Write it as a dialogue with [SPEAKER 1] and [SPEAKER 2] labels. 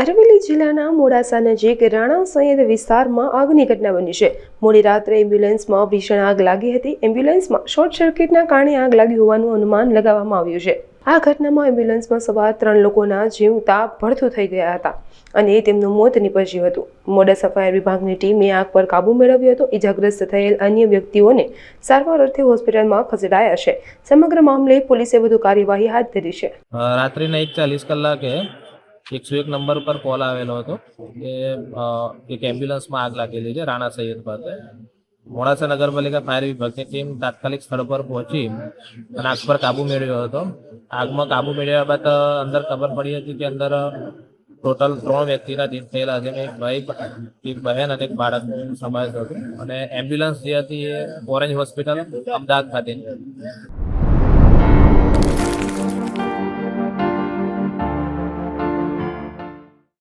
[SPEAKER 1] અરવલ્લી જિલ્લાના મોડાસા નજીક રાણા સૈયદ વિસ્તારમાં આગની ઘટના બની છે. મોડી રાત્રે એમ્બ્યુલન્સમાં ભીષણ આગ લાગી હતી. એમ્બ્યુલન્સમાં શોર્ટ સર્કિટના કારણે આગ લાગી હોવાનું અનુમાન લગાવવામાં આવ્યું છે. આ ઘટનામાં એમ્બ્યુલન્સમાં સવાર ત્રણ લોકોના જીવતા ભડથું થઈ ગયા હતા અને તેમનું મોત નીપજ્યું હતું. મોડાસા ફાયર વિભાગની ટીમે આગ પર કાબુ મેળવ્યો હતો. ઇજાગ્રસ્ત થયેલ અન્ય વ્યક્તિઓને સારવાર અર્થે હોસ્પિટલમાં ખસેડાયા છે. સમગ્ર મામલે પોલીસે વધુ કાર્યવાહી હાથ ધરી છે.
[SPEAKER 2] રાત્રિના એક ચાલીસ કલાકે એકસો એક નંબર પર કોલ આવેલો હતો કે એક એમ્બ્યુલન્સમાં આગ લાગેલી છે રાણા સૈયદ પાસે. મોડાસા નગરપાલિકા ફાયર વિભાગની ટીમ તાત્કાલિક સ્થળ પર પહોંચી અને આગ પર કાબુ મેળવ્યો હતો. આગમાં કાબુ મેળવ્યા બાદ અંદર ખબર પડી હતી કે અંદર ટોટલ ત્રણ વ્યક્તિના જીત થયેલા છે એક ભાઈ, એક બહેન અને એક બાળકનો સમાવેશ હતો. અને એમ્બ્યુલન્સ જે હતી એ ઓરેન્જ હોસ્પિટલ અમદાવાદ ખાતે.